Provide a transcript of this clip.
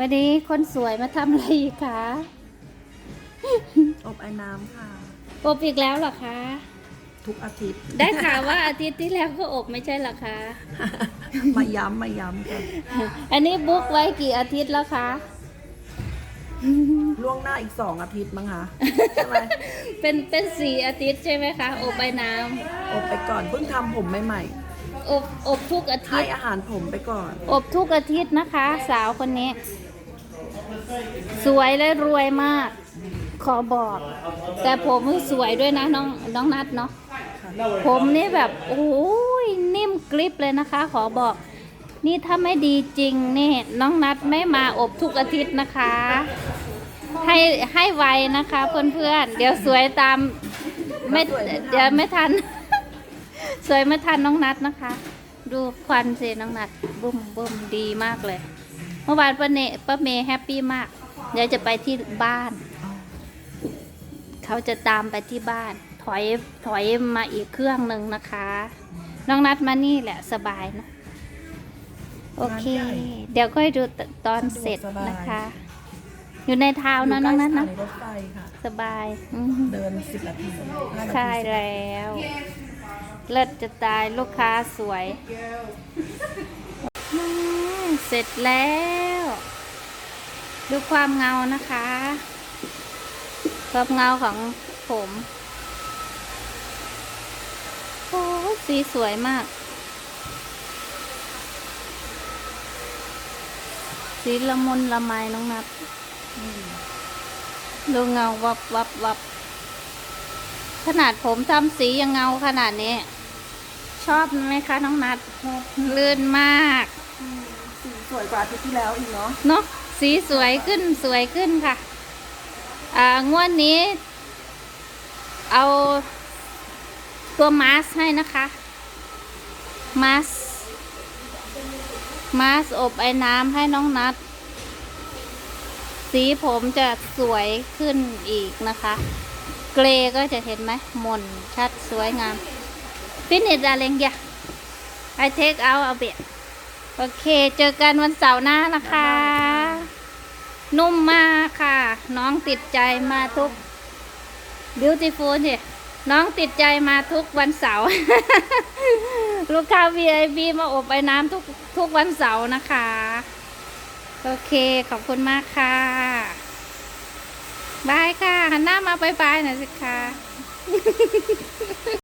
วันนี้คนสวยมาทำอะไรอีกคะ อบไอ้น้ำค่ะ อบอีกแล้วเหรอคะ ทุกอาทิตย์ ได้ข่าวว่าอาทิตย์ที่แล้วก็อบไม่ใช่เหรอคะ มาย้ำมาย้ำค่ะ อันนี้บุ๊กไว้กี่อาทิตย์แล้วคะ ล่วงหน้าอีกสองอาทิตย์มั้งคะใช่ไหมเป็นเป็นสี่อาทิตย์ใช่ไหมคะ อบใบน้อบไปก่อนเพิ่งทำผมใหม่ำอบอบทุกอาๆทิให้ตย์อาหารผมไปก่อน อบทุกอาทิตย์นะคะ สาวคนนี้ สวยและรวยมาก ขอบอก แต่ผมสวยด้วยนะน้องน้องนัดเนาะผมนี่แบบโอ้ยนิ่มกริบเลยนะคะ ขอบอก นี่ถ้าไม่ดีจริงนี่น้องนัดไม่มาอบทุกอาทิตย์นะคะ ให้ให้ไวนะคะเพื่อนๆเดี๋ยวสวยตามไม่เดี๋ยวไม่ทัน สวยไม่ทันน้องนัดนะคะ ดูควันสิน้องนัดบุ้มบุ้มดีมากเลย เมื่อวานป้าเนป้าเมย์แฮปปี้มากเดี๋ยวจะไปที่บ้าน เขาจะตามไปที่บ้าน ถอยถอยมาอีกเครื่องหนึ่งนะคะ น้องนัดมานี่แหละสบายนะโอเค เดี๋ยวค่อยดูตตอนเสร็จนะคะ อยู่ในเท้าเนอะน้องนัดอยู่นะใกล้สถานีรถไฟค่ะสบายอืมเดินสิบนาทีห้านาทีใช่แล้ว เลิศจะตายลูกค้าสวยอืมเส ร็จแล้ว ดูความเงานะคะ ความเงาของผมโอ้สีสวยมาก สีละมุนละไมน้องนับดูเงาวับวับวับขนาดผมทำสียังเงาขนาดนี้ ชอบไหมคะ น้องนัดลื่นมาก สีสวยกว่าอาทิตย์ที่แล้วอีกเนาะเนาะสีสวยขึ้นสวยขึ้นค่ะ อ่างวดนี้ เอาตัวมาสให้นะคะ มาสมาสอบไอ้น้ำให้น้องนัด สีผมจะสวยขึ้นอีกนะคะ เกรก็จะเห็นไหมหมนชัดสวยงามฟินิชอะไรเงี้ย I take out a bit โอเคเจอกันวันเสาร์หน้านะคะ นุ่มมากค่ะ น้องติดใจมาทุก beautiful เนี่ยน้องติดใจมาทุกวันเสาร์ ลูกค้า VIP มาอบไปน้ำทุกทุกวันเสาร์นะคะ โอเคขอบคุณมากค่ะบายค่ะหันหน้ามาบายบายหน่อยสิคะ